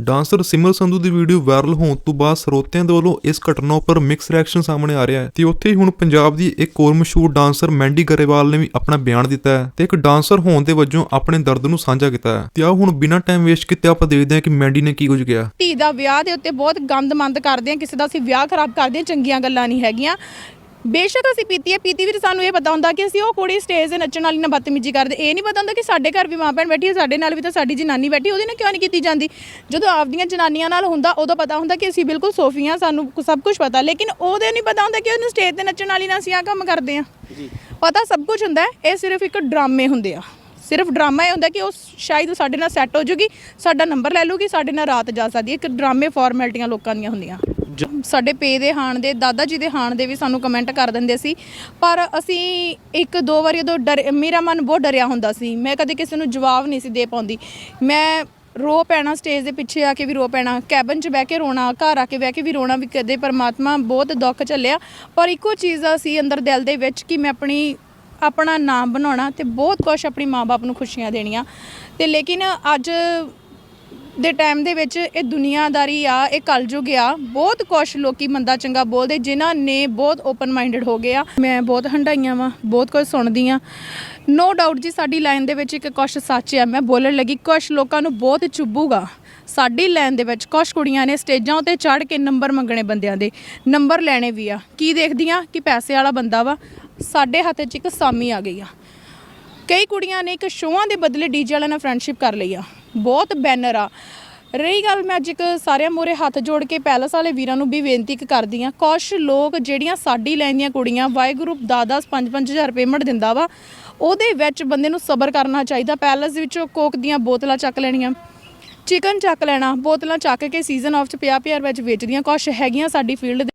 Dancer Simar Sandhu ਦੀ video viral ਹੋਣ ਤੋਂ ਬਾਅਦ ਸਰੋਤਿਆਂ ਦੇ ਵੱਲੋਂ ਇਸ ਘਟਨਾ ਉੱਪਰ ਮਿਕਸ ਰਿਐਕਸ਼ਨ ਸਾਹਮਣੇ ਆ ਰਿਹਾ ਹੈ ਤੇ ਉੱਥੇ ਹੀ ਹੁਣ ਪੰਜਾਬ ਦੀ ਇੱਕ ਹੋਰ ਮਸ਼ਹੂਰ ਡਾਂਸਰ ਮੈਂਡੀ ਗਰੇਵਾਲ ਨੇ ਵੀ ਆਪਣਾ ਬਿਆਨ ਦਿੱਤਾ ਹੈ ਤੇ ਇੱਕ ਡਾਂਸਰ ਹੋਣ ਦੇ ਵਜੋਂ ਆਪਣੇ ਦਰਦ ਨੂੰ ਸਾਂਝਾ ਕੀਤਾ ਹੈ। ਤੇ ਆਓ ਹੁਣ ਬਿਨਾਂ ਟਾਈਮ ਵੇਸਟ ਕੀਤੇ ਆਪਾਂ ਦੇਖਦੇ ਹਾਂ ਕਿ ਮੈਂਡੀ ਨੇ ਕੀ ਕੁਝ ਕਿਹਾ। ਧੀ ਦਾ ਵਿਆਹ ਦੇ ਉੱਤੇ ਬਹੁਤ ਗੰਦਮੰਦ ਕਰਦੇ ਆ ਕਿਸੇ ਦਾ ਅਸੀਂ ਵਿਆਹ ਖਰਾਬ ਕਰਦੇ ਆ ਚੰਗੀਆਂ ਗੱਲਾਂ ਨਹੀਂ ਹੈਗੀਆਂ। ਬੇਸ਼ੱਕ ਅਸੀਂ ਪੀਤੀ ਹੈ ਪੀਤੀ ਵੀ ਸਾਨੂੰ ਇਹ ਪਤਾ ਹੁੰਦਾ ਕਿ ਅਸੀਂ ਉਹ ਕੁੜੀ ਸਟੇਜ ਤੇ ਨੱਚਣ ਵਾਲੀ ਨਾਲ ਬਦਤਮੀਜ਼ੀ ਕਰਦੇ। ਇਹ ਨਹੀਂ ਪਤਾ ਹੁੰਦਾ ਕਿ ਸਾਡੇ ਘਰ ਵੀ ਮਾਂ ਭੈਣ ਬੈਠੀ ਹੈ ਸਾਡੇ ਨਾਲ ਵੀ ਤਾਂ ਸਾਡੀ ਜਨਾਨੀ ਬੈਠੀ ਉਹਦੇ ਨਾਲ ਕਿਉਂ ਨਹੀਂ ਕੀਤੀ ਜਾਂਦੀ? ਜਦੋਂ ਆਪਦੀਆਂ ਜਨਾਨੀਆਂ ਨਾਲ ਹੁੰਦਾ ਉਦੋਂ ਪਤਾ ਹੁੰਦਾ ਕਿ ਅਸੀਂ ਬਿਲਕੁਲ ਸੋਫੀਆਂ ਸਾਨੂੰ ਸਭ ਕੁਝ ਪਤਾ। ਲੇਕਿਨ ਉਹਦੇ ਨਹੀਂ ਪਤਾ ਹੁੰਦਾ ਕਿ ਉਹਨੂੰ ਸਟੇਜ ਤੇ ਨੱਚਣ ਵਾਲੀ ਨਾਲ ਅਸੀਂ ਆਹ ਕੰਮ ਕਰਦੇ ਆ ਪਤਾ ਸਭ ਕੁਝ ਹੁੰਦਾ ਇਹ ਸਿਰਫ ਇੱਕ ਡਰਾਮੇ ਹੁੰਦੇ ਆ। ਸਿਰਫ ਡਰਾਮਾ ਇਹ ਹੁੰਦਾ ਕਿ ਉਹ ਸ਼ਾਇਦ ਸਾਡੇ ਨਾਲ ਸੈੱਟ ਹੋ ਜੂਗੀ ਸਾਡਾ ਨੰਬਰ ਲੈ ਲੂਗੀ ਸਾਡੇ ਨਾਲ ਰਾਤ ਜਾ ਸਕਦੀ ਹੈ। ਇੱਕ ਡਰਾਮੇ ਫਾਰਮੈਲਟੀਆਂ ਲੋਕਾਂ ਦੀਆਂ ਹੁੰਦੀਆਂ। ਸਾਡੇ ਪੇ ਦੇ ਹਾਣ ਦੇ, ਦਾਦਾ ਜੀ ਦੇ ਹਾਣ ਦੇ ਵੀ ਸਾਨੂੰ ਕਮੈਂਟ ਕਰ ਦਿੰਦੇ ਸੀ। ਪਰ ਅਸੀਂ ਇੱਕ ਦੋ ਵਾਰੀ ਉਦੋਂ ਡਰ, ਮੇਰਾ ਮਨ ਬਹੁਤ ਡਰਿਆ ਹੁੰਦਾ ਸੀ। ਮੈਂ ਕਦੇ ਕਿਸੇ ਨੂੰ ਜਵਾਬ ਨਹੀਂ ਸੀ ਦੇ ਪਾਉਂਦੀ। ਮੈਂ ਰੋ ਪੈਣਾ ਸਟੇਜ ਦੇ ਪਿੱਛੇ ਆ ਕੇ ਵੀ ਰੋ ਪੈਣਾ ਕੈਬਨ 'ਚ ਬਹਿ ਕੇ ਰੋਣਾ, ਘਰ ਆ ਕੇ ਬਹਿ ਕੇ ਵੀ ਰੋਣਾ ਵੀ ਕਦੇ ਪਰਮਾਤਮਾ ਬਹੁਤ ਦੁੱਖ ਚੱਲਿਆ ਪਰ ਇੱਕੋ ਚੀਜ਼ ਆ ਸੀ ਅੰਦਰ ਦਿਲ ਦੇ ਵਿੱਚ ਕਿ ਮੈਂ ਆਪਣੀ, ਆਪਣਾ ਨਾਮ ਬਣਾਉਣਾ ਤੇ ਬਹੁਤ ਕੁਝ ਆਪਣੀ ਮਾਂ-ਬਾਪ ਨੂੰ ਖੁਸ਼ੀਆਂ ਦੇਣੀਆਂ। ਤੇ ਲੇਕਿਨ ਅੱਜ ਦੇ ਟਾਈਮ ਦੇ ਵਿੱਚ ਇਹ ਦੁਨੀਆਦਾਰੀ ਆ, ਇਹ ਕਲਯੁਗ ਆ। ਬਹੁਤ ਕੁਛ ਲੋਕੀ ਮੰਦਾ ਚੰਗਾ ਬੋਲਦੇ, ਜਿਨ੍ਹਾਂ ਨੇ ਬਹੁਤ ਓਪਨ ਮਾਈਂਡਡ ਹੋ ਗਏ ਆ। ਮੈਂ ਬਹੁਤ ਹੰਡਾਈਆਂ ਵਾਂ, ਬਹੁਤ ਕੁਝ ਸੁਣਦੀ ਆ। ਨੋ ਡਾਊਟ ਜੀ, ਸਾਡੀ ਲਾਈਨ ਦੇ ਵਿੱਚ ਇੱਕ ਕੁਛ ਸੱਚ ਆ। ਮੈਂ ਬੋਲਣ ਲੱਗੀ, ਕੁਛ ਲੋਕਾਂ ਨੂੰ ਬਹੁਤ ਚੁੱਭੂਗਾ। ਸਾਡੀ ਲਾਈਨ ਦੇ ਵਿੱਚ ਕੁਛ ਕੁੜੀਆਂ ਨੇ ਸਟੇਜਾਂ ਉੱਤੇ ਚੜ੍ਹ ਕੇ ਨੰਬਰ ਮੰਗਣੇ ਬੰਦਿਆਂ ਦੇ। ਨੰਬਰ ਲੈਣੇ ਵੀ ਆ। ਕੀ ਦੇਖਦੀਆਂ ਕਿ ਪੈਸੇ ਵਾਲਾ ਬੰਦਾ ਵਾ? ਸਾਡੇ ਹੱਥ 'ਚ ਇੱਕ ਸਾਮੀ ਆ ਗਈ ਆ। ਕਈ ਕੁੜੀਆਂ ਨੇ ਇੱਕ ਸ਼ੋਆਂ ਦੇ ਬਦਲੇ ਡੀਜੇ ਵਾਲਿਆਂ ਨਾਲ ਫਰੈਂਡਸ਼ਿਪ ਕਰ ਲਈ ਆ। ਬਹੁਤ ਬੈਨਰ ਆ। ਰਹੀ ਗੱਲ ਮੈਂ ਅੱਜ ਇੱਕ ਸਾਰਿਆਂ ਮੂਹਰੇ ਹੱਥ ਜੋੜ ਕੇ ਪੈਲਸ ਵਾਲੇ ਵੀਰਾਂ ਨੂੰ ਵੀ ਬੇਨਤੀ ਇੱਕ ਕਰਦੀ ਆ ਕੁਛ ਲੋਕ ਜਿਹੜੀਆਂ ਸਾਡੀ ਲਾਈਨ ਦੀਆਂ ਕੁੜੀਆਂ ਵਾਹਿਗੁਰੂ 10-10 5-5000 ਪੇਮੈਂਟ ਦਿੰਦਾ ਵਾ, ਉਹਦੇ ਵਿੱਚ ਬੰਦੇ ਨੂੰ ਸਬਰ ਕਰਨਾ ਚਾਹੀਦਾ। ਪੈਲਸ ਦੇ ਵਿੱਚੋਂ ਕੋਕ ਦੀਆਂ ਬੋਤਲਾਂ ਚੱਕ ਲੈਣੀਆਂ, ਚਿਕਨ ਚੱਕ ਲੈਣਾ, ਬੋਤਲਾਂ ਚੱਕ ਕੇ ਸੀਜ਼ਨ ਆਫ ਚ 50 ਰੁਪਏ ਵਿੱਚ ਵੇਚਦੀਆਂ। ਕੁਛ ਹੈਗੀਆਂ ਸਾਡੀ ਫੀਲਡ